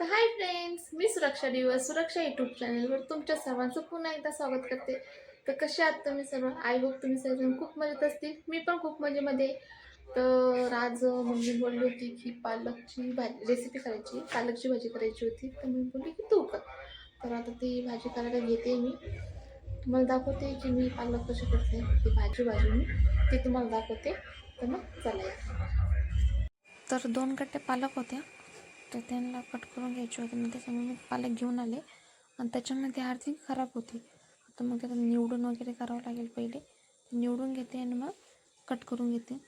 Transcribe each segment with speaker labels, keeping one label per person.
Speaker 1: मी सुरक्षा दिवस सुरक्षा यूट्यूब चॅनलवर तुमच्या सर्वांचं पुन्हा एकदा स्वागत करते. तर कसे आहात तुम्ही सर्व? आय होप तुम्ही सर्वजण खूप मजेत असतील. मी पण खूप मजेमध्ये. तर आज मम्मी बोलली होती की पालकची भाजी रेसिपी करायची. पालकची भाजी करायची होती. तर मी बोलली की तू कर. तर आता ती भाजी करायला घेते मी. तुम्हाला दाखवते की मी पालक कशी करते. ती भाजी भाजी मी ती तुम्हाला दाखवते. तर मग चालेल तर दोन कट्टे पालक होत्या तर त्यांना कट करून घ्यायचे होते. मग त्याच्यामुळे मी पालक घेऊन आले. आणि त्याच्यामध्ये अर्धी खराब होती. आता मग त्याला निवडून वगैरे करावं लागेल पहिले. निवडून घेते आणि मग कट करून घेते.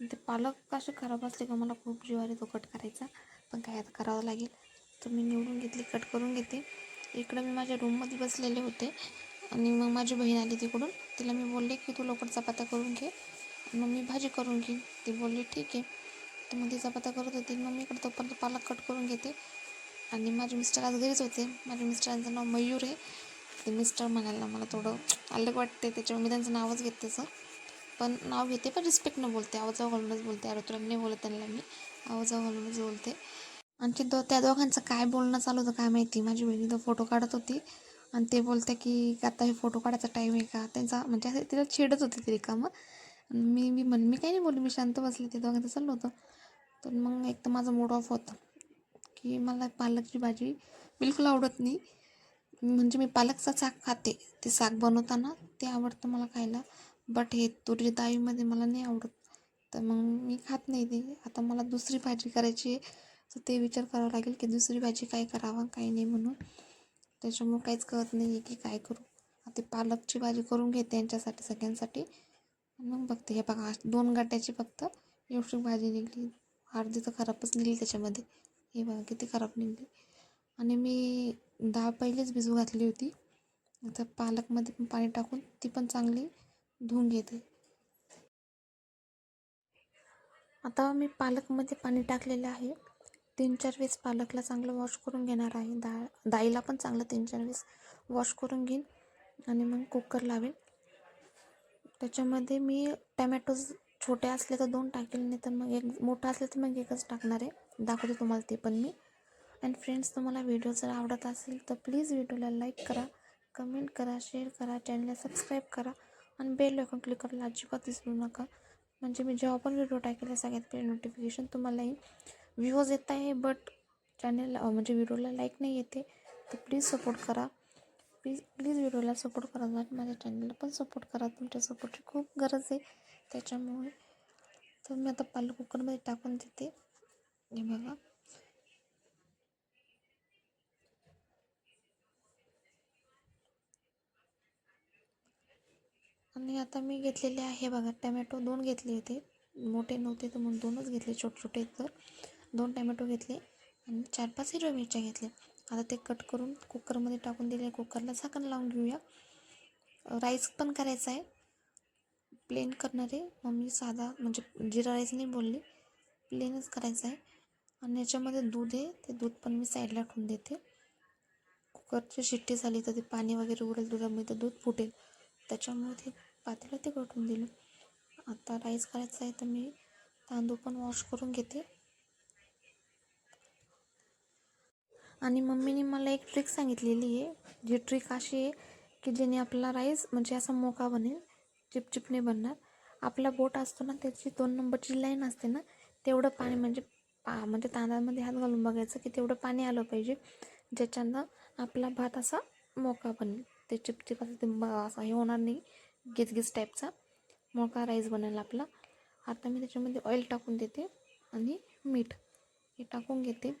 Speaker 1: ते पालक कसे खराब असले का मला खूप जिवारी तो कट करायचा. पण काय आता करावं लागेल. तर मी निवडून घेतली कट करून घेते. इकडं मी माझ्या रूममध्ये बसलेले होते. आणि मग माझी बहीण आली तिकडून. तिला मी बोलले की तू लवकर चपात्या करून घे. मग मी भाजी करून घेईन. ती बोलली ठीक आहे. तर मग ती चपात्या करत होती मग मी इकडं तोपर्यंत पालक कट करून घेते. आणि माझे मिस्टर आज घरीच होते. माझ्या मिस्टरांचं नाव मयूर आहे. ते मिस्टर म्हणायला मला थोडं अलग वाटते त्याच्यामुळे मी त्यांचं नावच घेते सर. पण नाव घेते पण रिस्पेक्टनं बोलते. आवाजावर घालूनच बोलते. आरोतुराने नाही बोलत त्यांना मी. आवाजावर घालूनच बोलते. आणखी दो त्या दोघांचं काय बोलणं चालू होतं काय माहिती? माझी बहिणी तो फोटो काढत होती. आणि ते बोलते की आता हे फोटो काढायचा टाईम आहे का? त्यांचा म्हणजे असं तिला छेडत होते ते रिकामं. मी मी म्हण मी काही नाही बोलली मी शांत बसले ते दोघांचं चाललं होतं. तर मग एक तर माझा मूड ऑफ होता. की मला पालकची भाजी बिलकुल आवडत नाही. म्हणजे मी पालकचा साग खाते. ते साग बनवताना ते आवडतं मला खायला. बट हे तुरी डाळीमध्ये मला नाही आवडत. तर मग मी खात नाही ते. आता मला दुसरी भाजी करायची आहे तर ते विचार करावा लागेल की दुसरी भाजी काय करावं काय नाही म्हणून. त्याच्यामुळं काहीच कळत नाही आहे की काय करू. आता पालकची भाजी करून घेते यांच्यासाठी सगळ्यांसाठी. मग बघते. हे बघा दोन गाट्याची फक्त एवढी भाजी निघली. अर्धी तर खराबच निघली त्याच्यामध्ये. हे बघा किती खराब निघली. आणि मी डाळ पहिलेच भिजू घातली होती. आता पालकमध्ये पण पाणी टाकून ती पण चांगली धुवून घेते. आता मी पालकमध्ये पाणी टाकलेलं आहे. तीन चार वेळेस पालकला चांगलं वॉश करून घेणार आहे. डाळ डाळीला पण चांगलं तीन चार वेळेस वॉश करून घेईन. आणि मग कुकर लावेन. त्याच्यामध्ये मी टमॅटो छोटे असले तर दोन टाकेल नाही तर मग एक मोठा असले तर मग एकच टाकणार आहे. दाखवते तुम्हाला ते पण मी. अँड फ्रेंड्स तुम्हाला व्हिडिओ जर आवडत असेल तर प्लीज व्हिडिओला लाईक करा कमेंट करा शेअर करा चॅनलला सबस्क्राईब करा आणि बेल आयकॉन क्लिक करायला अजिबात विसरू नका. म्हणजे मी जेव्हा पण व्हिडिओ टाकेल सगळ्यात पहिले नोटिफिकेशन तुम्हाला येईल व्ह्यूज येत आहे बट चॅनलला म्हणजे व्हिडिओला लाईक नाही येते तर प्लीज सपोर्ट करा. प्लीज प्लीज व्हिडिओला सपोर्ट करा. आणि माझ्या चॅनलला पण सपोर्ट करा. तुमच्या सपोर्टची खूप गरज आहे. त्याच्यामुळे तर मी आता पालक कुकरमध्ये टाकून देते. हे बघा. आणि आता मी घेतलेले आहे बघा टमॅटो दोन घेतले होते. मोठे नव्हते तर मग दोनच घेतले छोटे छोटे तर. दोन टमॅटो घेतले आणि चार पाच हिरव्या मिरच्या घेतल्या. आता ते कट करून कुकरमध्ये टाकून दिले कुकरला झाकण लावून घेऊया. राईस पण करायचा आहे. प्लेन करणारे मग मम्मी साधा म्हणजे जिरा राईस नाही बोलली. प्लेनच करायचं आहे. आणि याच्यामध्ये दूध आहे. ते दूध पण मी साईडला ठेवून देते. कुकरची शिट्टी झाली तर ते पाणी वगैरे उडेल दुधामध्ये तर दूध फुटेल. त्याच्यामुळे ते पातेलं ते कटून दिलं. आता राईस करायचा आहे तर मी तांदूळ पण वॉश करून घेते. आणि मम्मीने मला एक ट्रिक सांगितलेली आहे. जी ट्रिक अशी आहे की ज्याने आपला राईस म्हणजे असा मोका बनेल चिपचिप नाही बनणार. आपला बोट असतो ना त्याची दोन नंबरची लाईन असते ना तेवढं पाणी म्हणजे पा म्हणजे तांदळामध्ये हात घालून बघायचं की तेवढं पाणी आलं पाहिजे. ज्याच्यानं आपला भात असा मोका बनेल. ते चिपचिप असं ते असा हे होणार नाही. गिजगिज टाईपचा मोका राईस बनेल आपला. आता मी त्याच्यामध्ये ऑइल टाकून देते आणि मीठ हे टाकून घेते.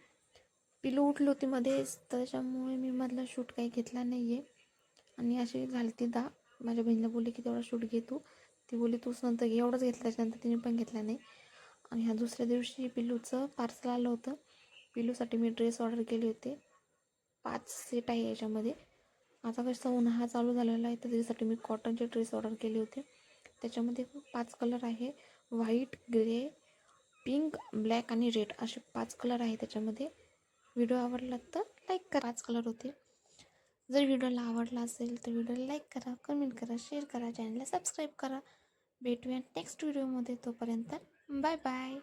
Speaker 1: पिलू उठली होती मध्येच. त्याच्यामुळे मी मधला शूट काही घेतला नाही आहे आणि अशी झाली ती दहा माझ्या बहिणीला बोलली की तेवढा शूट घे तू. ती बोलली तूच नंतर घे. एवढंच घेतला. त्याच्यानंतर तिने पण घेतला नाही. आणि ह्या दुसऱ्या दिवशी पिलूचं पार्सल आलं होतं. पिलूसाठी मी ड्रेस ऑर्डर केले होते. पाच सेट आहे याच्यामध्ये. आता कसं उन्हाळा चालू झालेला आहे तर त्याच्यासाठी मी कॉटनचे ड्रेस ऑर्डर केले होते. त्याच्यामध्ये पाच कलर आहे. व्हाईट ग्रे पिंक ब्लॅक आणि रेड असे पाच कलर आहे त्याच्यामध्ये. व्हिडिओ आवडला तर लाईक करा. पाच कलर होते. जर व्हिडिओला आवडला असेल तर व्हिडिओला लाईक करा कमेंट करा शेअर करा चॅनलला सबस्क्राईब करा. भेटूया नेक्स्ट व्हिडिओमध्ये तोपर्यंत. Bye bye